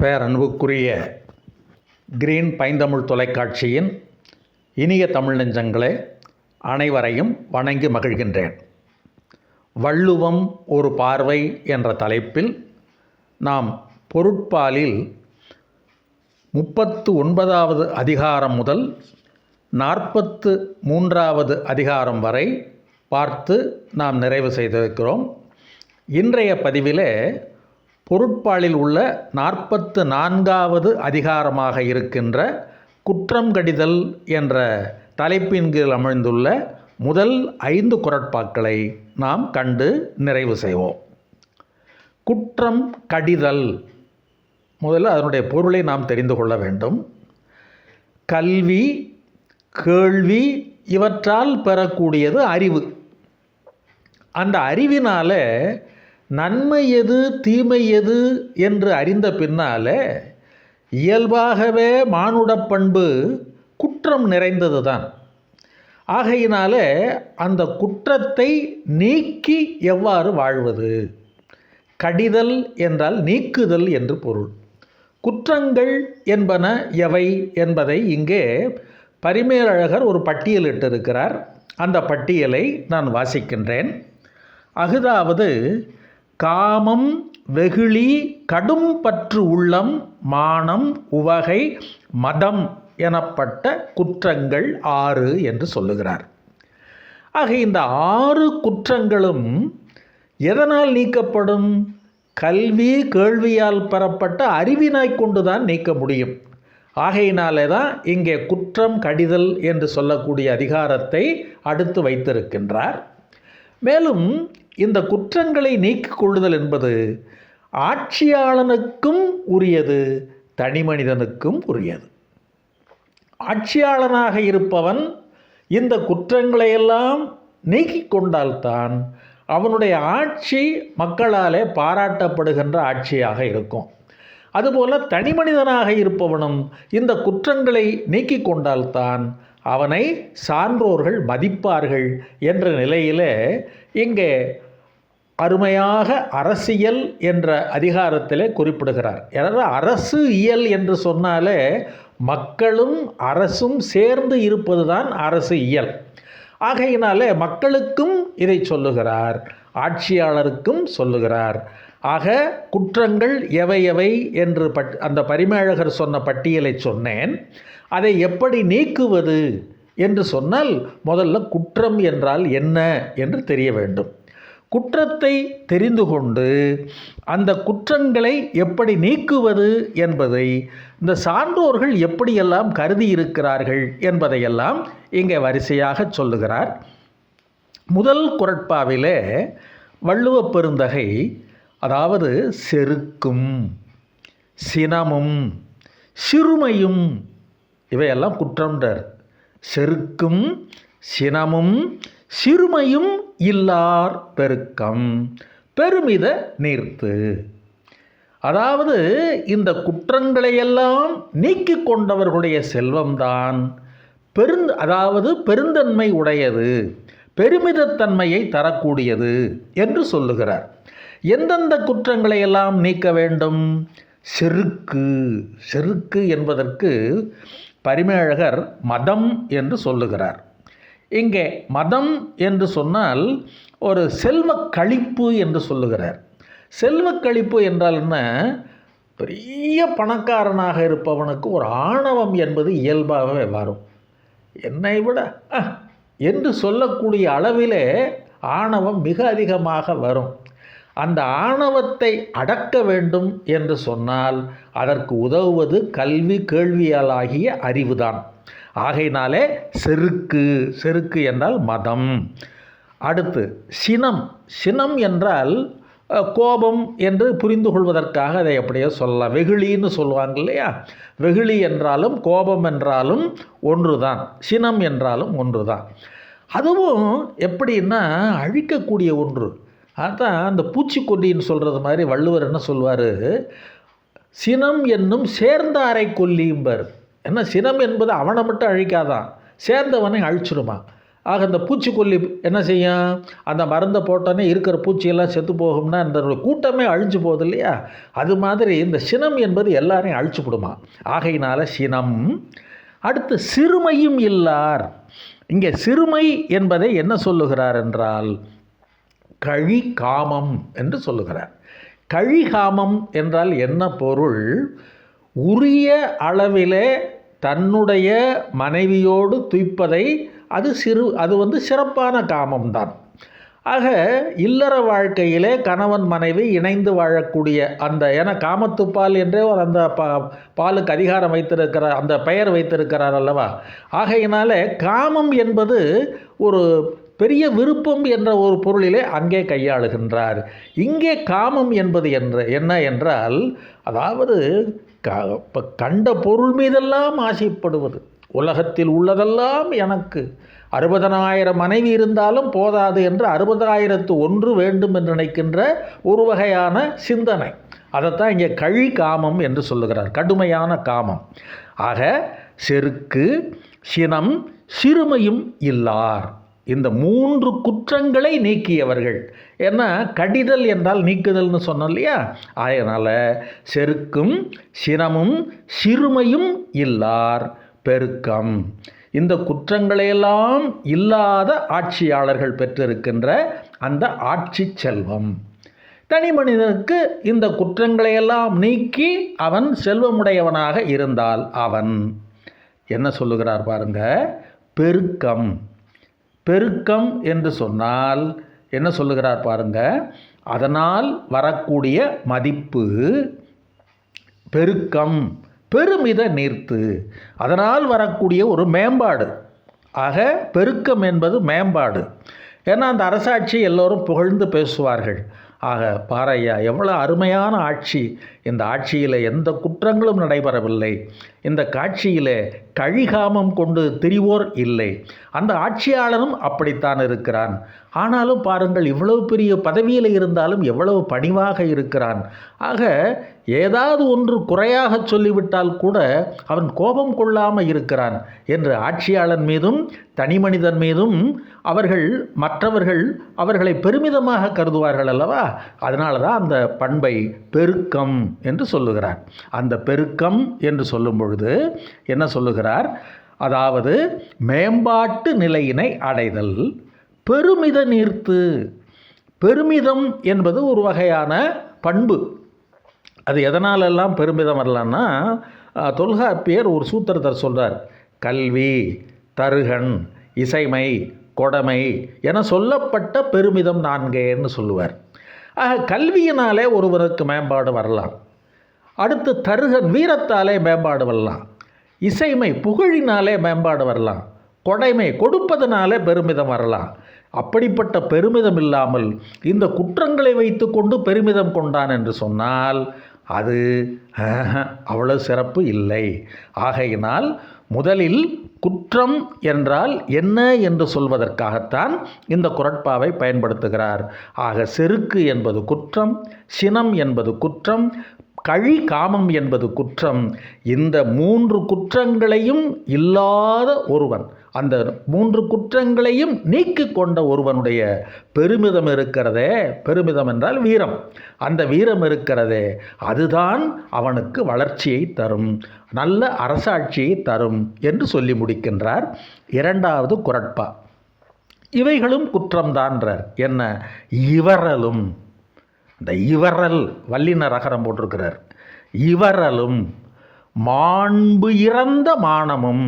பேரன்புக்குரிய green பைந்தமிழ் தொலைக்காட்சியின் இனிய தமிழ் நெஞ்சங்களே அனைவரையும் வணங்கி மகிழ்கின்றேன். வள்ளுவம் ஒரு பார்வை என்ற தலைப்பில் நாம் பொருட்பாலில் முப்பத்து ஒன்பதாவது அதிகாரம் முதல் நாற்பத்து மூன்றாவது அதிகாரம் வரை பார்த்து நாம் நிறைவு செய்திருக்கிறோம். இன்றைய பதிவிலே பொருட்பாலில் உள்ள நாற்பத்து நான்காவது அதிகாரமாக இருக்கின்ற குற்றம் கடிதல் என்ற தலைப்பின் கீழ் அமைந்துள்ள முதல் ஐந்து குரட்பாக்களை நாம் கண்டு நிறைவு செய்வோம். குற்றம் கடிதல். முதல்ல அதனுடைய பொருளை நாம் தெரிந்து கொள்ள வேண்டும். கல்வி கேள்வி இவற்றால் பெறக்கூடியது அறிவு. அந்த அறிவினால நன்மை எது தீமை எது என்று அறிந்த பின்னாலே இயல்பாகவே மானுட பண்பு குற்றம் நிறைந்தது தான் ஆகையினால அந்த குற்றத்தை நீக்கி எவ்வாறு வாழ்வது? கடிதல் என்றால் நீக்குதல் என்று பொருள். குற்றங்கள் என்பன எவை என்பதை இங்கே பரிமேலழகர் ஒரு பட்டியலிட்டிருக்கிறார் அந்த பட்டியலை நான் வாசிக்கின்றேன். அகுதாவது காமம் வெகுளி கடும் பற்று உள்ளம் மானம் உவகை மதம் எனப்பட்ட குற்றங்கள் ஆறு என்று சொல்லுகிறார். ஆக இந்த ஆறு குற்றங்களும் எதனால் நீக்கப்படும்? கல்வி கேள்வியால் பெறப்பட்ட அறிவினாய் கொண்டுதான் நீக்க முடியும். ஆகையினாலே தான் இங்கே குற்றம் கடிதல் என்று சொல்லக்கூடிய அதிகாரத்தை அடுத்து வைத்திருக்கின்றார். மேலும் இந்த குற்றங்களை நீக்கிக் கொள்ளுதல் என்பது ஆட்சியாளனுக்கும் உரியது தனி மனிதனுக்கும் உரியது. ஆட்சியாளனாக இருப்பவன் இந்த குற்றங்களையெல்லாம் நீக்கிக் கொண்டால்தான் அவனுடைய ஆட்சி மக்களாலே பாராட்டப்படுகின்ற ஆட்சியாக இருக்கும். அதுபோல தனி மனிதனாக இருப்பவனும் இந்த குற்றங்களை நீக்கிக் கொண்டால்தான் அவனை சான்றோர்கள் மதிப்பார்கள் என்ற நிலையிலே இங்கே அருமையாக அரசியல் என்ற அதிகாரத்தில் குறிப்பிடுகிறார். எனவே அரசு இயல் என்று சொன்னாலே மக்களும் அரசும் சேர்ந்து இருப்பது தான் அரசு இயல். ஆகையினாலே மக்களுக்கும் இதை சொல்லுகிறார் ஆட்சியாளருக்கும் சொல்லுகிறார். ஆக குற்றங்கள் எவை எவை என்று பட் அந்த பரிமேழகர் சொன்ன பட்டியலை சொன்னேன். அதை எப்படி நீக்குவது என்று சொன்னால் முதல்ல குற்றம் என்றால் என்ன என்று தெரிய வேண்டும். குற்றத்தை தெரிந்து கொண்டு அந்த குற்றங்களை எப்படி நீக்குவது என்பதை இந்த சான்றோர்கள் எப்படியெல்லாம் கருதி இருக்கிறார்கள் என்பதையெல்லாம் இங்கே வரிசையாக சொல்லுகிறார். முதல் குரட்பாவிலே வள்ளுவ பெருந்தகை அதாவது செருக்கும் சினமும் சிறுமையும் இவையெல்லாம் குற்றம்ன்றார். செருக்கும் சினமும் சிறுமையும் இல்லார் பெருக்கம். பெருமித நீர்த்து. அதாவது இந்த குற்றங்களையெல்லாம் நீக்கி கொண்டவர்களுடைய செல்வம்தான். பெருந் அதாவது பெருந்தன்மை உடையது. பெருமிதத்தன்மையை தரக்கூடியது என்று சொல்லுகிறார். எந்தெந்த குற்றங்களை எல்லாம் நீக்க வேண்டும்? செருக்கு. செருக்கு என்பதற்கு பரிமேழகர் மதம் என்று சொல்லுகிறார். இங்கே மதம் என்று சொன்னால் ஒரு செல்வ கழிப்பு என்று சொல்லுகிறார். செல்வ கழிப்பு என்றால் என்ன? பெரிய பணக்காரனாக இருப்பவனுக்கு ஒரு ஆணவம் என்பது இயல்பாகவே வரும். என்னை விட அஹ், என்று சொல்லக்கூடிய அளவிலே ஆணவம் மிக அதிகமாக வரும். அந்த ஆணவத்தை அடக்க வேண்டும் என்று சொன்னால் அதற்கு உதவுவது கல்வி கேள்வியாலாகிய அறிவுதான். ஆகையினாலே செருக்கு செருக்கு என்றால் மதம். அடுத்து சினம். சினம் என்றால் கோபம் என்று புரிந்து கொள்வதற்காக அதை அப்படியே சொல்லலாம் வெகுளின்னு சொல்லுவாங்க இல்லையா? வெகுளி என்றாலும் கோபம் என்றாலும் ஒன்று தான் சினம் என்றாலும் ஒன்று தான் அதுவும் எப்படின்னா அழிக்கக்கூடிய ஒன்று. அதான் அந்த பூச்சிக்கொல்லின்னு சொல்கிறது மாதிரி வள்ளுவர் என்ன சொல்வார்? சினம் என்னும் சேர்ந்தாரை கொல்லியும்பர் என்ன சினம் என்பது அவனை மட்டும் அழிக்காதான் சேர்ந்தவனை அழிச்சிடுமா? ஆக அந்த பூச்சிக்கொல்லி என்ன செய்யும்? அந்த மருந்தை போட்டோன்னே இருக்கிற பூச்சியெல்லாம் செத்து போகும்னா அந்த கூட்டமே அழிஞ்சு போகுது இல்லையா? அது மாதிரி இந்த சினம் என்பது எல்லாரையும் அழிச்சு விடுமா? ஆகையினால சினம். அடுத்து சிறுமையும் இல்லார். இங்கே சிறுமை என்பதை என்ன சொல்லுகிறார் என்றால் கழி காமம் என்று சொல்லுகிறார். கழிகாமம் என்றால் என்ன பொருள்? உரிய அளவிலே தன்னுடைய மனைவியோடு துய்ப்பதை அது சிறு அது வந்து சிறப்பான காமம்தான். ஆக இல்லற வாழ்க்கையிலே கணவன் மனைவி இணைந்து வாழக்கூடிய அந்த என காமத்துப்பால் என்றே ஒரு அந்த பா பாலுக்கு அதிகாரம் வைத்திருக்கிறார் அந்த பெயர் வைத்திருக்கிறார் அல்லவா? ஆகையினாலே காமம் என்பது ஒரு பெரிய விருப்பம் என்ற ஒரு பொருளிலே அங்கே கையாளுகின்றார். இங்கே காமம் என்பது என்ற என்ன என்றால் அதாவது க இப்போ கண்ட பொருள் மீதெல்லாம் ஆசைப்படுவது. உலகத்தில் உள்ளதெல்லாம் எனக்கு. அறுபதனாயிரம் மனைவி இருந்தாலும் போதாது என்று அறுபதாயிரத்து ஒன்று வேண்டும் என்று நினைக்கின்ற ஒரு வகையான சிந்தனை. அதைத்தான் இங்கே கழி காமம் என்று சொல்லுகிறார். கடுமையான காமம். ஆக செருக்கு சினம் சிறுமையும் இல்லார். இந்த மூன்று குற்றங்களை நீக்கியவர்கள். ஏன்னா கடிதல் என்றால் நீக்குதல்னு சொன்னோம் இல்லையா? அதனால் செருக்கும் சினமும் சிறுமையும் இல்லார் பெருக்கம். இந்த குற்றங்களையெல்லாம் இல்லாத ஆட்சியாளர்கள் பெற்றிருக்கின்ற அந்த ஆட்சி செல்வம். தனி மனிதனுக்கு இந்த குற்றங்களையெல்லாம் நீக்கி அவன் செல்வமுடையவனாக இருந்தால் அவன் என்ன சொல்லுகிறார் பாருங்க? பெருக்கம். பெருக்கம் என்று சொன்னால் என்ன சொல்லுகிறார் பாருங்க? அதனால் வரக்கூடிய மதிப்பு பெருக்கம் பெருமித நீர்த்து. அதனால் வரக்கூடிய ஒரு மேம்பாடு. ஆக பெருக்கம் என்பது மேம்பாடு. ஏன்னா அந்த அரசாட்சி எல்லோரும் புகழ்ந்து பேசுவார்கள். ஆக பாறையா எவ்வளோ அருமையான ஆட்சி. இந்த ஆட்சியில் எந்த குற்றங்களும் நடைபெறவில்லை. இந்த காட்சியில் கழிகாமம் கொண்டு திரிவோர் இல்லை. அந்த ஆட்சியாளரும் அப்படித்தான் இருக்கிறான். ஆனாலும் பாருங்கள் இவ்வளவு பெரிய பதவியில் இருந்தாலும் எவ்வளவு பணிவாக இருக்கிறான். ஆக ஏதாவது ஒன்று குறையாக சொல்லிவிட்டால் கூட அவன் கோபம் கொள்ளாமல் இருக்கிறான் என்று ஆட்சியாளன் மீதும் தனி மனிதன் மீதும் அவர்கள் மற்றவர்கள் அவர்களை பெருமிதமாக கருதுவார்கள் அல்லவா? அதனால தான் அந்த பண்பை பெருக்கம் என்று சொல்லுகிறார். அந்த பெருக்கம் என்று சொல்லும் பொழுது என்ன சொல்லுகிறார்? அதாவது மேம்பாட்டு நிலையினை அடைதல் பெருமித நீர்த்து. பெருமிதம் என்பது ஒரு வகையான பண்பு. அது எதனாலெல்லாம் பெருமிதம் வரலான்னா தொல்காப்பியர் ஒரு சூத்திரத்தர் சொல்கிறார் கல்வி தருகன் இசைமை கொடமை என சொல்லப்பட்ட பெருமிதம் நான்கேன்னு சொல்லுவார். ஆக கல்வியினாலே ஒருவருக்கு மேம்பாடு வரலாம். அடுத்து தருகன் வீரத்தாலே மேம்பாடு வரலாம் இசைமை புகழினாலே மேம்பாடு வரலாம் கொடைமை கொடுப்பதனாலே பெருமிதம் வரலாம். அப்படிப்பட்ட பெருமிதம் இல்லாமல் இந்த குற்றங்களை வைத்துக்கொண்டு பெருமிதம் கொண்டான் என்று சொன்னால் அது அவ்வளோ சிறப்பு இல்லை. ஆகையினால் முதலில் குற்றம் என்றால் என்ன என்று சொல்வதற்காகத்தான் இந்த குரட்பாவை பயன்படுத்துகிறார். ஆக செருக்கு என்பது குற்றம் சினம் என்பது குற்றம் கழி காமம் என்பது குற்றம். இந்த மூன்று குற்றங்களையும் இல்லாத ஒருவன் அந்த மூன்று குற்றங்களையும் நீக்கி கொண்ட ஒருவனுடைய பெருமிதம் இருக்கிறதே. பெருமிதம் என்றால் வீரம். அந்த வீரம் இருக்கிறதே. அதுதான் அவனுக்கு வளர்ச்சியை தரும் நல்ல அரசாட்சியை தரும் என்று சொல்லி முடிக்கின்றார் இரண்டாவது குரட்பா. இவைகளும் குற்றம்தான்றார். என்ன? இவரலும் இந்த இவரல் வல்லின ரகரம் போட்டிருக்கிறார். இவரலும் மாண்பு இறந்த மானமும்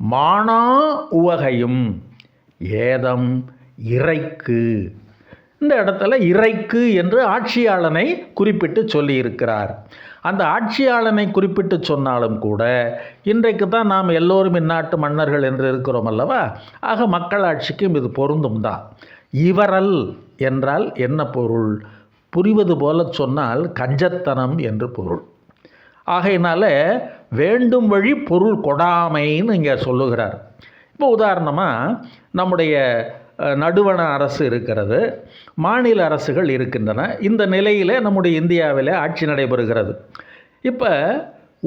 மானா உவகையும் ஏதம் இறைக்கு. இந்த இடத்துல இறைக்கு என்று ஆட்சியாளனை குறிப்பிட்டு சொல்லியிருக்கிறார். அந்த ஆட்சியாளனை குறிப்பிட்டு சொன்னாலும் கூட இன்றைக்கு தான் நாம் எல்லோரும் இந்நாட்டு மன்னர்கள் என்று இருக்கிறோம் அல்லவா? ஆக மக்களாட்சிக்கும் இது பொருந்தும் தான். இவரல் என்றால் என்ன பொருள்? புரிவது போல சொன்னால் கஞ்சத்தனம் என்று பொருள். ஆகையினால வேண்டும் வழி பொருள் கொடாமைன்னு இங்கே சொல்லுகிறார். இப்போ உதாரணமாக நம்முடைய நடுவண அரசு இருக்கிறது மாநில அரசுகள் இருக்கின்றன. இந்த நிலையில் நம்முடைய இந்தியாவில் ஆட்சி நடைபெறுகிறது. இப்போ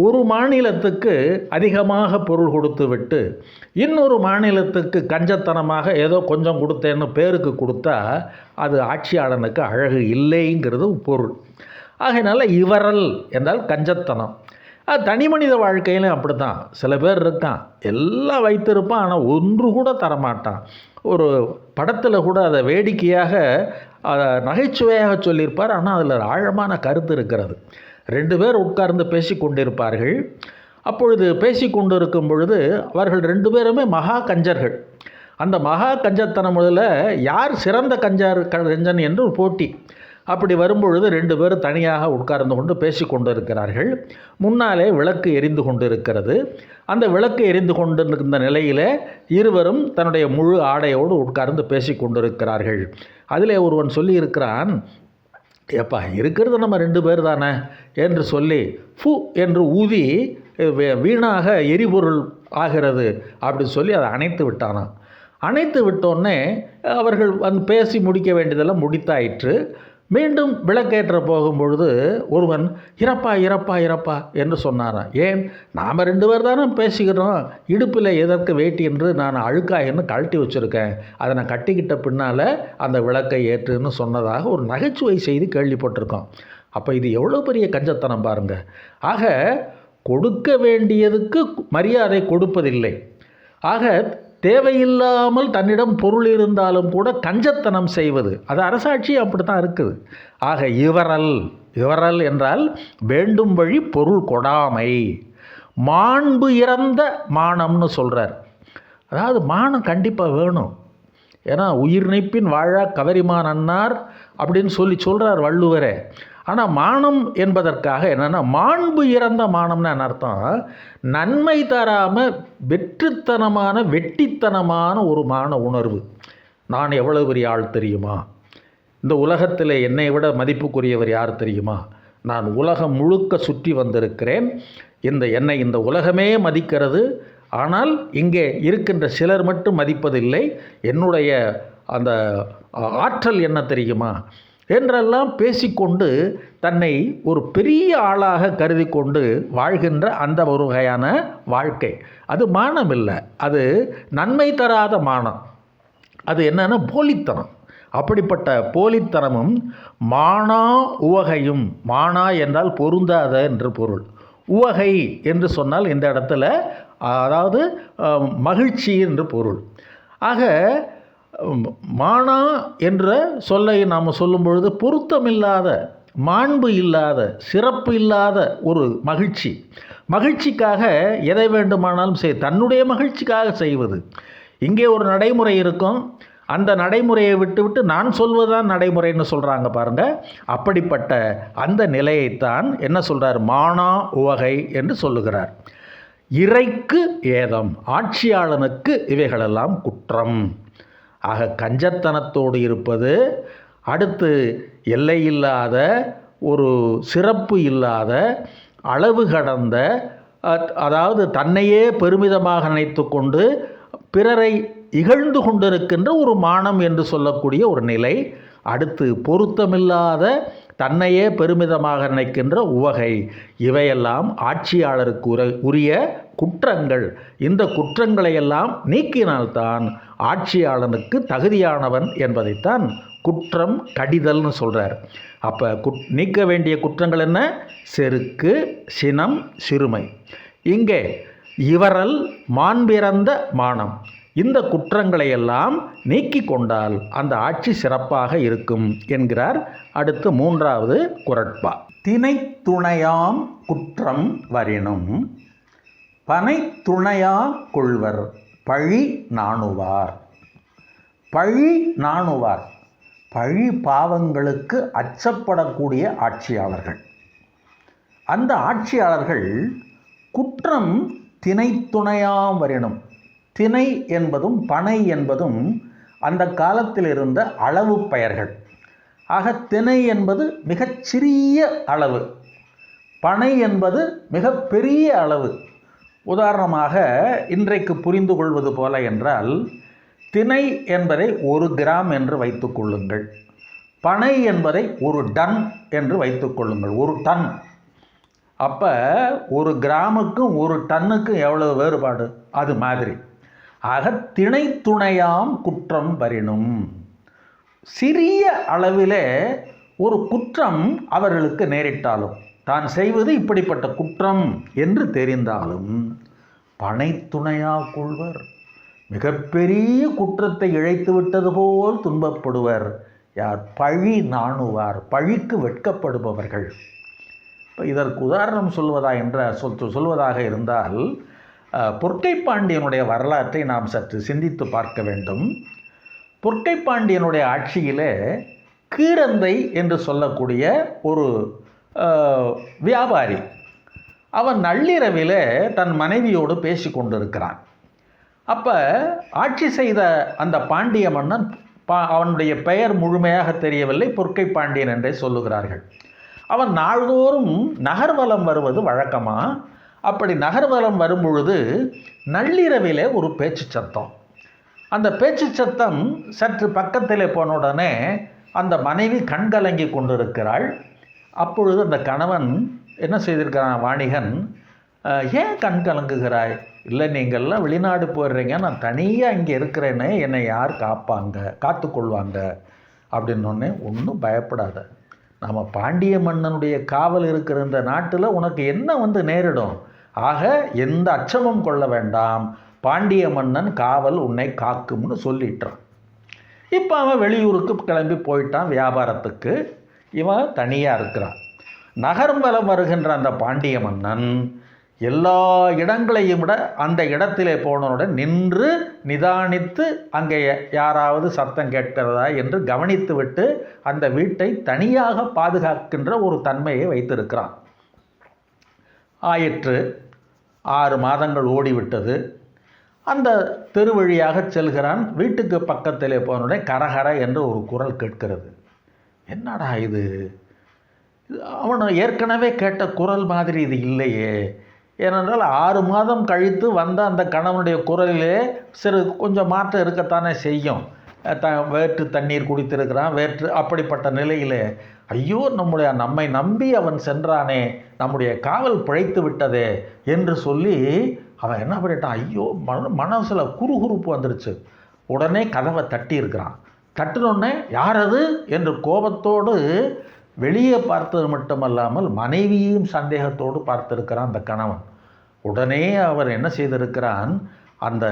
ஒரு மாநிலத்துக்கு அதிகமாக பொருள் கொடுத்து விட்டு இன்னொரு மாநிலத்துக்கு கஞ்சத்தனமாக ஏதோ கொஞ்சம் கொடுத்தேன்னு பேருக்கு கொடுத்தா அது ஆட்சியாளனுக்கு அழகு இல்லைங்கிறது பொருள். ஆகையினால இவரல் என்றால் கஞ்சத்தனம். அது தனி மனித வாழ்க்கையிலும் அப்படி தான் சில பேர் இருக்கான். எல்லாம் வைத்திருப்பான் ஆனால் ஒன்று கூட தரமாட்டான். ஒரு படத்தில் கூட அதை வேடிக்கையாக அதை நகைச்சுவையாக சொல்லியிருப்பார் ஆனால் அதில் ஆழமான கருத்து இருக்கிறது. ரெண்டு பேர் உட்கார்ந்து பேசி கொண்டிருப்பார்கள் அப்பொழுது பேசி கொண்டிருக்கும் பொழுது அவர்கள் ரெண்டு பேருமே மகா கஞ்சர்கள். அந்த மகா கஞ்சத்தனம் முதல்ல யார் சிறந்த கஞ்சார் கஞ்சன் என்று போட்டி. அப்படி வரும்பொழுது ரெண்டு பேரும் தனியாக உட்கார்ந்து கொண்டு பேசி கொண்டிருக்கிறார்கள் முன்னாலே விளக்கு எரிந்து கொண்டு இருக்கிறது அந்த விளக்கு எரிந்து கொண்டு இருந்த நிலையில் இருவரும் தன்னுடைய முழு ஆடையோடு உட்கார்ந்து பேசி கொண்டிருக்கிறார்கள் அதிலே ஒருவன் சொல்லியிருக்கிறான் ஏப்பா இருக்கிறது நம்ம ரெண்டு பேர் தானே என்று சொல்லி ஃபு என்று ஊதி வீணாக எரிபொருள் ஆகிறது அப்படின்னு சொல்லி அதை அணைத்து விட்டானாம். அணைத்து விட்டோன்னே அவர்கள் வந்து பேசி முடிக்க வேண்டியதெல்லாம் முடித்தாயிற்று. மீண்டும் விளக்கேற்ற போகும்பொழுது ஒருவன் இறப்பா இறப்பா இறப்பா என்று சொன்னாராம். ஏன்? நாம் ரெண்டு பேர் தானே பேசிக்கிறோம். இடுப்பில் எதற்கு வேட்டி என்று நான் அழுக்காயின்னு கழட்டி வச்சுருக்கேன். அதை நான் கட்டிக்கிட்ட பின்னால் அந்த விளக்கை ஏற்றுன்னு சொன்னதாக ஒரு நகைச்சுவை செய்தி கேள்விப்பட்டிருக்கோம். அப்போ இது எவ்வளோ பெரிய கஞ்சத்தனம் பாருங்கள் ஆக கொடுக்க வேண்டியதுக்கு மரியாதை கொடுப்பதில்லை. ஆக தேவையில்லாமல் தன்னிடம் பொருள் இருந்தாலும் கூட கஞ்சத்தனம் செய்வது. அது அரசாட்சி அப்படி தான் இருக்குது. ஆக இவரல் இவரல் என்றால் வேண்டும் வழி பொருள் கொடாமை. மாண்பு இறந்த மானம்னு சொல்கிறார் அதாவது மானம் கண்டிப்பாக வேணும். ஏன்னா உயிர் நீப்பின் வாழா கவரிமான் அன்னார் அப்படின்னு சொல்லி சொல்கிறார் வள்ளுவரே. ஆனால் மானம் என்பதற்காக என்னென்னா மாண்பு இறந்த மானம்னு என்ன அர்த்தம்? நன்மை தராமல் வெற்றுத்தனமான வெட்டித்தனமான ஒரு மான உணர்வு. நான் எவ்வளவு பெரிய ஆள் தெரியுமா? இந்த உலகத்தில் என்னை விட மதிப்புக்குரியவர் யார் தெரியுமா? நான் உலகம் முழுக்க சுற்றி வந்திருக்கிறேன். இந்த என்னை இந்த உலகமே மதிக்கிறது. ஆனால் இங்கே இருக்கின்ற சிலர் மட்டும் மதிப்பதில்லை. என்னுடைய அந்த ஆற்றல் என்ன தெரியுமா? என்றெல்லாம் பேசிக்கொண்டு தன்னை ஒரு பெரிய ஆளாக கருதி கொண்டு வாழ்கின்ற அந்த ஒரு வகையான வாழ்க்கை. அது மானம் இல்லை. அது நன்மை தராத மானம். அது என்னென்னா போலித்தனம். அப்படிப்பட்ட போலித்தனமும் மானா உவகையும் மானா என்றால் பொருந்தாத என்று பொருள். உவகை என்று சொன்னால் இந்த இடத்துல அதாவது மகிழ்ச்சி என்று பொருள். ஆக மானா என்ற சொல்லை நாம் சொல்லும் பொழுது பொருத்தமில்லாத மாண்பு இல்லாத சிறப்பு இல்லாத ஒரு மகிழ்ச்சி. மகிழ்ச்சிக்காக எதை வேண்டுமானாலும் செய் தன்னுடைய மகிழ்ச்சிக்காக செய்வது. இங்கே ஒரு நடைமுறை இருக்கும். அந்த நடைமுறையை விட்டுவிட்டு நான் சொல்வதுதான் நடைமுறைன்னு சொல்கிறாங்க பாருங்க. அப்படிப்பட்ட அந்த நிலையைத்தான் என்ன சொல்கிறார் மானா உவகை என்று சொல்லுகிறார். இறைக்கு ஏதம் ஆட்சியாளனுக்கு இவைகளெல்லாம் குற்றம். ஆக கஞ்சத்தனத்தோடு இருப்பது அடுத்து எல்லை இல்லாத ஒரு சிறப்பு இல்லாத அளவு கடந்த அதாவது தன்னையே பெருமிதமாக நினைத்து கொண்டு பிறரை இகழ்ந்து கொண்டிருக்கின்ற ஒரு மானம் என்று சொல்லக்கூடிய ஒரு நிலை. அடுத்து பொருத்தமில்லாத தன்னையே பெருமிதமாக நினைக்கின்ற உவகை. இவையெல்லாம் ஆட்சியாளருக்கு உர உரிய குற்றங்கள். இந்த குற்றங்களையெல்லாம் நீக்கினால்தான் ஆட்சியாளனுக்கு தகுதியானவன் என்பதைத்தான் குற்றம் கடிதல்னு சொல்கிறார் அப்போ குட் நீக்க வேண்டிய குற்றங்கள் என்ன? செருக்கு சினம் சிறுமை. இங்கே இவரல் மாண்பிறந்த மானம். இந்த குற்றங்களை எல்லாம் நீக்கி கொண்டால் அந்த ஆட்சி சிறப்பாக இருக்கும் என்கிறார் அடுத்து மூன்றாவது குரட்பா. திணைத்துணையாம் குற்றம் வரினும் பனைத்துணையா கொள்வர் பழி நாணுவார். பழி நாணுவார் பழி பாவங்களுக்கு அச்சப்படக்கூடிய ஆட்சியாளர்கள். அந்த ஆட்சியாளர்கள் குற்றம் திணைத்துணையாம் வரினும் திணை என்பதும் பனை என்பதும் அந்த காலத்தில் இருந்த அளவு பெயர்கள். ஆக திணை என்பது மிகச் சிறிய அளவு. பனை என்பது மிக பெரிய அளவு. உதாரணமாக இன்றைக்கு புரிந்து கொள்வது போல என்றால் திணை என்பதை ஒரு கிராம் என்று வைத்துக்கொள்ளுங்கள் பனை என்பதை ஒரு டன் என்று வைத்துக்கொள்ளுங்கள் ஒரு டன். அப்போ ஒரு கிராமுக்கும் ஒரு டன்னுக்கும் எவ்வளவு வேறுபாடு? அது மாதிரி. ஆக திணை துணையாம் குற்றம் வரினும். சிறிய அளவிலே ஒரு குற்றம் அவர்களுக்கு நேரிட்டாலும் தான் செய்வது இப்படிப்பட்ட குற்றம் என்று தெரிந்தாலும் பனைத்துணையாக கொள்வர். மிகப்பெரிய குற்றத்தை இழைத்து விட்டது போல் துன்பப்படுவர். யார்? பழி நாணுவார். பழிக்கு வெட்கப்படுபவர்கள். இப்போ இதற்கு உதாரணம் சொல்வதா என்ற சொல் சொல்வதாக இருந்தால் பொற்கை பாண்டியனுடைய வரலாற்றை நாம் சற்று சிந்தித்து பார்க்க வேண்டும். பொற்கை பாண்டியனுடைய ஆட்சியிலே கீரந்தை என்று சொல்லக்கூடிய ஒரு வியாபாரி அவன் நள்ளிரவில் தன் மனைவியோடு பேசி கொண்டிருக்கிறான். அப்போ ஆட்சி செய்த அந்த பாண்டிய மன்னன் பா அவனுடைய பெயர் முழுமையாக தெரியவில்லை பொற்கை பாண்டியன் என்றே சொல்லுகிறார்கள். அவன் நாள்தோறும் நகர்வலம் வருவது வழக்கமாக அப்படி நகர்வலம் வரும்பொழுது நள்ளிரவில் ஒரு பேச்சு சத்தம். அந்த பேச்சு சத்தம் சற்று பக்கத்தில் போன உடனே அந்த மனைவி கண்கலங்கி கொண்டிருக்கிறாள். அப்பொழுது அந்த கணவன் என்ன செய்திருக்கிறான் வாணிகன் ஏன் கண் கலங்குகிறாய்? இல்லை நீங்கள்லாம் வெளிநாடு போயிடுறீங்க. நான் தனியாக இங்கே இருக்கிறேனே. என்னை யார் காப்பாங்க காத்துக்கொள்வாங்க அப்படின்னொன்னே ஒன்றும் பயப்படாத. நம்ம பாண்டிய மன்னனுடைய காவல் இருக்கிற இந்த நாட்டில் உனக்கு என்ன வந்து நேரிடும்? ஆக எந்த அச்சமும் கொள்ள வேண்டாம். பாண்டிய மன்னன் காவல் உன்னை காக்கும்னு சொல்லிட்டான். இப்போ அவன் வெளியூருக்கு கிளம்பி போயிட்டான் வியாபாரத்துக்கு. இவன் தனியாக இருக்கிறான். நகரம் வலம் வருகின்ற அந்த பாண்டிய மன்னன் எல்லா இடங்களையும் விட அந்த இடத்திலே போனவுடன் நின்று நிதானித்து அங்கே யாராவது சத்தம் கேட்கிறதா என்று கவனித்துவிட்டு அந்த வீட்டை தனியாக பாதுகாக்கின்ற ஒரு தன்மையை வைத்திருக்கிறான். ஆயிற்று. ஆறு மாதங்கள் ஓடிவிட்டது. அந்த தெரு வழியாக செல்கிறான். வீட்டுக்கு பக்கத்திலே போனவுடனே கரகர என்று ஒரு குரல் கேட்கிறது. என்னடா இது? அவன் ஏற்கனவே கேட்ட குரல் மாதிரி இது இல்லையே. ஏனென்றால் ஆறு மாதம் கழித்து வந்த அந்த கணவனுடைய குரலிலே சிறு கொஞ்சம் மாற்றம் இருக்கத்தானே செய்யும். த வேற்று தண்ணீர் குடித்திருக்கிறான். வேற்று அப்படிப்பட்ட நிலையில் ஐயோ நம்முடைய நம்மை நம்பி அவன் சென்றானே நம்முடைய காவல் பிழைத்து விட்டதே என்று சொல்லி அவன் என்ன பண்ணிட்டான்? ஐயோ மன மனசில் குறுகுறுப்பு வந்துருச்சு. உடனே கதவை தட்டி இருக்கிறான் தட்டினோடனே யார் அது என்று கோபத்தோடு வெளியே பார்த்தது மட்டுமல்லாமல் மனைவியையும் சந்தேகத்தோடு பார்த்திருக்கிறான் அந்த கணவன். உடனே அவர் என்ன செய்திருக்கிறான்? அந்த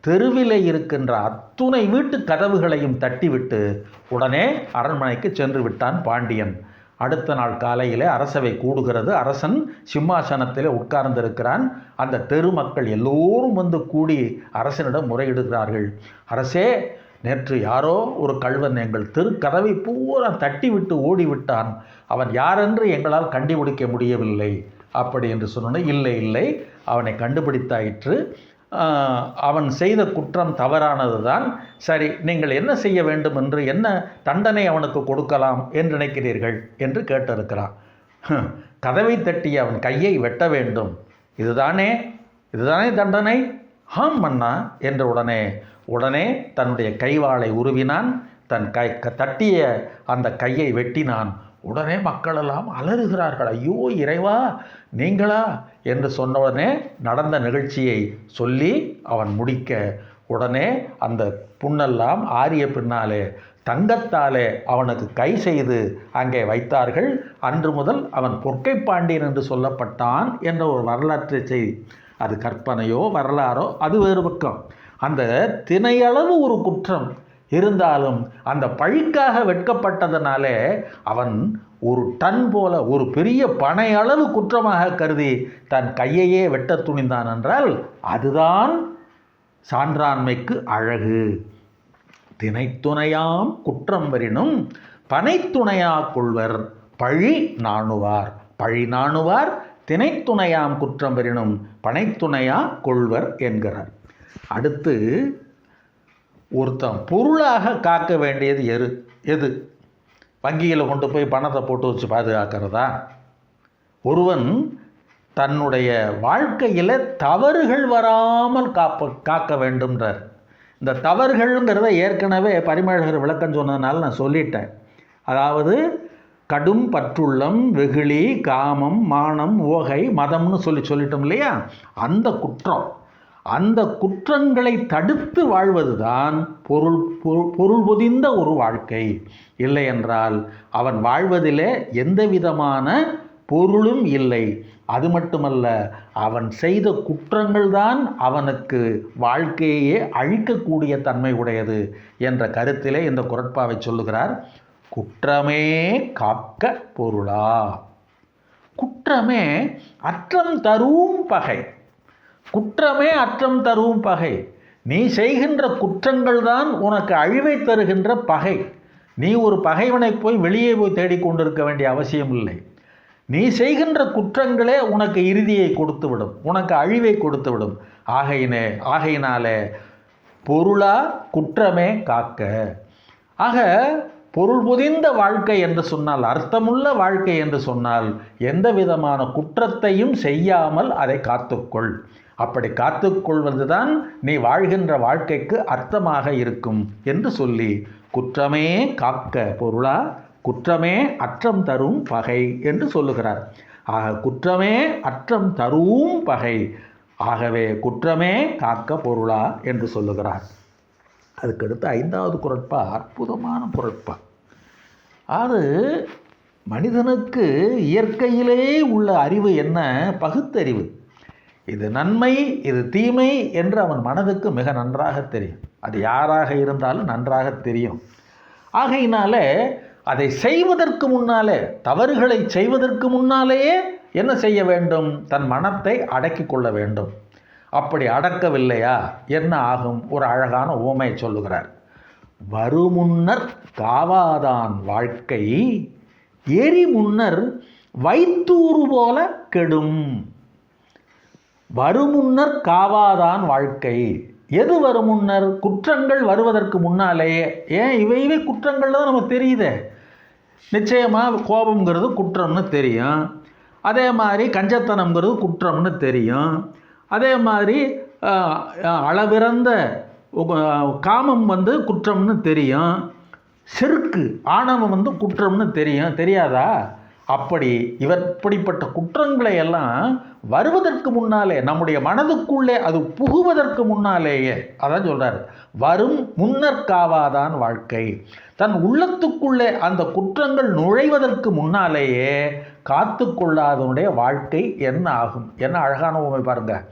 தெருவிலே இருக்கின்ற அத்துணை வீட்டு கதவுகளையும் தட்டிவிட்டு உடனே அரண்மனைக்கு சென்று விட்டான் பாண்டியன். அடுத்த நாள் காலையிலே அரசவை கூடுகிறது. அரசன் சிம்மாசனத்திலே உட்கார்ந்திருக்கிறான். அந்த தெரு மக்கள் எல்லோரும் வந்து கூடி அரசனிடம் முறையிடுகிறார்கள். அரசே நேற்று யாரோ ஒரு கள்வன் எங்கள் தெருக்கதவை பூரா தட்டிவிட்டு ஓடிவிட்டான். அவன் யாரென்று எங்களால் கண்டுபிடிக்க முடியவில்லை. அப்படி என்று சொன்னோன்னே இல்லை இல்லை. அவனை கண்டுபிடித்தாயிற்று. அவன் செய்த குற்றம் தவறானது தான் சரி நீங்கள் என்ன செய்ய வேண்டும் என்று என்ன தண்டனை அவனுக்கு கொடுக்கலாம் என்று நினைக்கிறீர்கள் என்று கேட்டிருக்கிறான். கதவை தட்டி அவன் கையை வெட்ட வேண்டும். இதுதானே இதுதானே தண்டனை? ஆம் மன்னா என்ற உடனே உடனே தன்னுடைய கைவாளை உருவினான். தன் கை க- தட்டிய அந்த கையை வெட்டினான். உடனே மக்களெல்லாம் அலறுகிறார்கள். ஐயோ இறைவா நீங்களா? என்று சொன்ன உடனே நடந்த நிகழ்ச்சியை சொல்லி அவன் முடிக்க உடனே அந்த புண்ணெல்லாம் ஆரிய பின்னாலே தங்கத்தாலே அவனுக்கு கை செய்து அங்கே வைத்தார்கள். அன்று முதல் அவன் பொற்கை பாண்டியன் என்று சொல்லப்பட்டான் என்ற ஒரு வரலாற்று செய்தி அது கற்பனையோ வரலாறோ அது வேறு பக்கம். அந்த திணையளவு ஒரு குற்றம். இருந்தாலும் அந்த பழிக்காக வெட்கப்பட்டதனாலே அவன் ஒரு டன் போல ஒரு பெரிய பனை அளவு குற்றமாக கருதி தன் கையையே வெட்ட துணிந்தான் என்றால் அதுதான் சான்றாண்மைக்கு அழகு. தினைத்துணையாம் குற்றம் வரினும் பனைத்துணையா கொள்வர் பழி நாணுவார். பழி நாணுவார் தினைத்துணையாம் குற்றம் வரினும் பனைத்துணையா கொள்வர் என்கிறார். அடுத்து ஒருத்தன் பொருளாக காக்க வேண்டியது எரு எது? வங்கியில் கொண்டு போய் பணத்தை போட்டு வச்சு பாதுகாக்கிறதா? ஒருவன் தன்னுடைய வாழ்க்கையில் தவறுகள் வராமல் காப்ப காக்க வேண்டும்ன்றார். இந்த தவறுகள்ங்கிறத ஏற்கனவே பரிமேழகர் விளக்கம் சொன்னதுனால நான் சொல்லிட்டேன். அதாவது கடும் பற்றுள்ளம் வெகுளி காமம் மானம் ஓகை மதம்னு சொல்லி சொல்லிட்டோம் இல்லையா? அந்த குற்றம். அந்த குற்றங்களை தடுத்து வாழ்வதுதான் பொருள் பொருள் பொருள் பொதிந்த ஒரு வாழ்க்கை. இல்லை என்றால் அவன் வாழ்வதிலே எந்த விதமான பொருளும் இல்லை. அது மட்டுமல்ல அவன் செய்த குற்றங்கள் தான் அவனுக்கு வாழ்க்கையே அழிக்கக்கூடிய தன்மை உடையது என்ற கருத்திலே இந்த குரட்பாவை சொல்லுகிறார். குற்றமே காக்க பொருளா? குற்றமே அற்றம் தரும் பகை. குற்றமே அற்றம் தரும் பகை. நீ செய்கின்ற குற்றங்கள் தான் உனக்கு அழிவை தருகின்ற பகை. நீ ஒரு பகைவனை போய் வெளியே போய் தேடிக்கொண்டிருக்க வேண்டிய அவசியம் இல்லை நீ செய்கின்ற குற்றங்களே உனக்கு இறுதியை கொடுத்துவிடும். உனக்கு அழிவை கொடுத்துவிடும். ஆகையினே ஆகையினாலே பொருளா குற்றமே காக்க. ஆக பொருள் புதிந்த வாழ்க்கை என்று சொன்னால் அர்த்தமுள்ள வாழ்க்கை என்று சொன்னால் எந்த விதமான குற்றத்தையும் செய்யாமல் அதை காத்துக்கொள். அப்படி காத்துக்கொள்வதுதான் நீ வாழ்கின்ற வாழ்க்கைக்கு அர்த்தமாக இருக்கும் என்று சொல்லி குற்றமே காக்க பொருளா? குற்றமே அற்றம் தரும் பகை என்று சொல்லுகிறார். ஆக குற்றமே அற்றம் தரும் பகை. ஆகவே குற்றமே காக்க பொருளா? என்று சொல்லுகிறார். அதுக்கடுத்து ஐந்தாவது குரட்பா அற்புதமான குரட்பா அது மனிதனுக்கு இயற்கையிலே உள்ள அறிவு என்ன? பகுத்தறிவு. இது நன்மை இது தீமை என்று அவன் மனதுக்கு மிக நன்றாக தெரியும். அது யாராக இருந்தாலும் நன்றாக தெரியும். ஆகையினால அதை செய்வதற்கு முன்னாலே தவறுகளை செய்வதற்கு முன்னாலேயே என்ன செய்ய வேண்டும்? தன் மனத்தை அடக்கி கொள்ள வேண்டும். அப்படி அடக்கவில்லையா? என்ன ஆகும்? ஒரு அழகான ஊமையை சொல்லுகிறார். வருமுன்னர் காவாதான் வாழ்க்கை எரி முன்னர் வைத்தூறு போல கெடும். வருமுன்னர் காவாதான் வாழ்க்கை. எது வரும் முன்னர் குற்றங்கள் வருவதற்கு முன்னாலேயே ஏன்? இவை இவை குற்றங்கள் தான் நமக்கு தெரியுதே. நிச்சயமாக கோபங்கிறது குற்றம்னு தெரியும். அதே மாதிரி கஞ்சத்தனம்ங்கிறது குற்றம்னு தெரியும். அதே மாதிரி அளவிறந்த காமம் வந்து குற்றம்னு தெரியும். செருக்கு ஆணவம் வந்து குற்றம்னு தெரியும். தெரியாதா? அப்படி இவர் இப்படிப்பட்ட குற்றங்களை எல்லாம் வருவதற்கு முன்னாலே நம்முடைய மனதுக்குள்ளே அது புகுவதற்கு முன்னாலேயே அதான் சொல்கிறார் வரும் முன்னர் காவாதான் வாழ்க்கை. தன் உள்ளத்துக்குள்ளே அந்த குற்றங்கள் நுழைவதற்கு முன்னாலேயே காத்து கொள்ளாதவனுடைய வாழ்க்கை என்ன ஆகும்? என்ன அழகான உண்மை பாருங்க.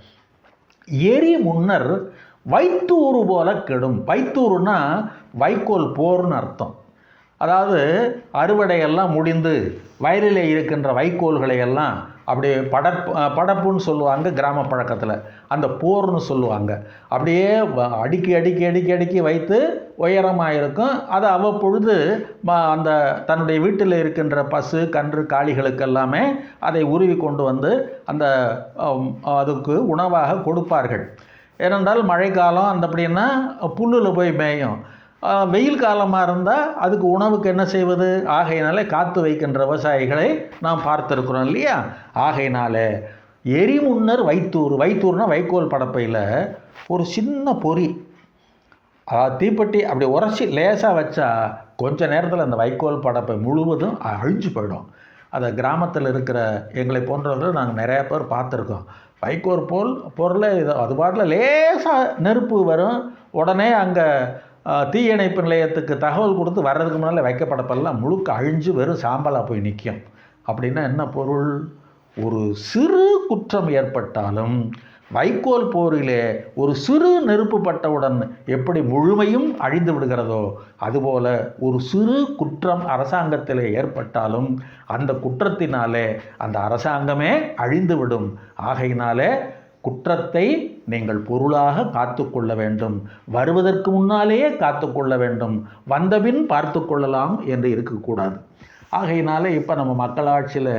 ஏரி முன்னர் வைத்தூறு போல கெடும். வைத்தூறுனா வைக்கோல் போர்னு அர்த்தம். அதாவது அறுவடையெல்லாம் முடிந்து வயலில் இருக்கின்ற வைக்கோல்களை எல்லாம் அப்படியே படப்பு படப்புன்னு சொல்லுவாங்க கிராம பழக்கத்தில். அந்த போர்னு சொல்லுவாங்க. அப்படியே அடுக்கி அடுக்கி அடுக்கி அடுக்கி வைத்து உயரமாக இருக்கும் அதை அவ்வப்பொழுது ம- அந்த தன்னுடைய வீட்டில் இருக்கின்ற பசு கன்று காளிகளுக்கு எல்லாமே அதை உருவி கொண்டு வந்து அந்த அதுக்கு உணவாக கொடுப்பார்கள். ஏனென்றால் மழைக்காலம் அந்த அப்படின்னா புல்லில் போய் மேயும். வெயில் காலமாக இருந்தால் அதுக்கு உணவுக்கு என்ன செய்வது? ஆகையினாலே காத்து வைக்கின்ற விவசாயிகளை நாம் பார்த்துருக்குறோம் இல்லையா? ஆகையினாலே எரி முன்னர் வைத்தூர் வைத்தூர்னா வைக்கோல் படப்பையில் ஒரு சின்ன பொறி. தீப்பெட்டி அப்படி உரைச்சி லேசாக வச்சா கொஞ்ச நேரத்தில் அந்த வைக்கோல் படப்பை முழுவதும் அழிஞ்சு போயிடும். அதை கிராமத்தில் இருக்கிற எங்களை போன்றவர்கள் நாங்கள் நிறையா பேர் பார்த்துருக்கோம். வைக்கோல் போல் பொருளை இது. அது பாட்டில் லேசாக நெருப்பு வரும். உடனே அங்கே தீயணைப்பு நிலையத்துக்கு தகவல் கொடுத்து வர்றதுக்கு முன்னால் வைக்கப்படப்பெல்லாம் முழுக்க அழிஞ்சு வெறும் சாம்பலாக போய் நிற்கும் அப்படின்னா என்ன பொருள்? ஒரு சிறு குற்றம் ஏற்பட்டாலும் வைக்கோல் போரிலே ஒரு சிறு நெருப்பு பட்டவுடன் எப்படி முழுமையும் அழிந்து விடுகிறதோ அதுபோல ஒரு சிறு குற்றம் அரசாங்கத்தில் ஏற்பட்டாலும் அந்த குற்றத்தினாலே அந்த அரசாங்கமே அழிந்துவிடும் ஆகையினாலே குற்றத்தை நீங்கள் பொருளாக காத்து கொள்ள வேண்டும். வருவதற்கு முன்னாலேயே காத்து கொள்ள வேண்டும். வந்தபின் பார்த்து கொள்ளலாம் என்று இருக்கக்கூடாது. ஆகையினால இப்போ நம்ம மக்களாட்சியில்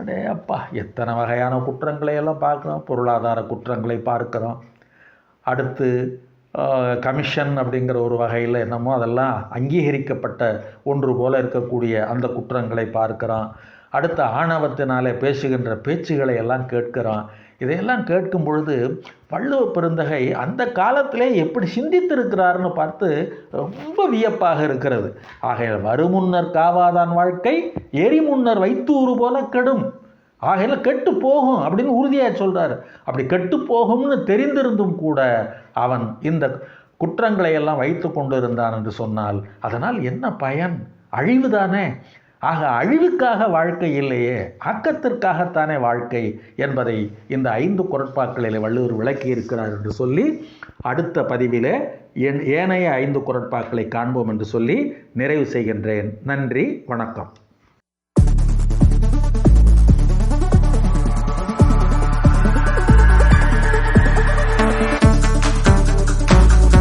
அடே அப்பா எத்தனை வகையான குற்றங்களை எல்லாம் பார்க்குறோம். பொருளாதார குற்றங்களை பார்க்குறோம். அடுத்து கமிஷன் அப்படிங்கிற ஒரு வகையில் என்னமோ அதெல்லாம் அங்கீகரிக்கப்பட்ட ஒன்று போல இருக்கக்கூடிய அந்த குற்றங்களை பார்க்குறோம். அடுத்த ஆணவத்தினாலே பேசுகின்ற பேச்சுகளை எல்லாம் கேட்குறான் இதையெல்லாம் கேட்கும் பொழுது வள்ளுவ பெருந்தகை அந்த காலத்திலே எப்படி சிந்தித்திருக்கிறார்னு பார்த்து ரொம்ப வியப்பாக இருக்கிறது. ஆகையால் வருமுன்னர் காவாதான் வாழ்க்கை எரிமுன்னர் வைத்தூறு போல கெடும். ஆகையில் கெட்டு போகும் அப்படின்னு உறுதியாக சொல்கிறார் அப்படி கெட்டு போகும்னு தெரிந்திருந்தும் கூட அவன் இந்த குற்றங்களை எல்லாம் வைத்து கொண்டு இருந்தான் என்று சொன்னால் அதனால் என்ன பயன்? அழிவுதானே ஆக அழிவுக்காக வாழ்க்கை இல்லையே ஆக்கத்திற்காகத்தானே வாழ்க்கை என்பதை இந்த ஐந்து குரட்பாக்களில் வள்ளுவர் விளக்கி இருக்கிறார் என்று சொல்லி அடுத்த பதிவிலே ஏனைய ஐந்து குரட்பாக்களை காண்போம் என்று சொல்லி நிறைவு செய்கின்றேன். நன்றி வணக்கம்.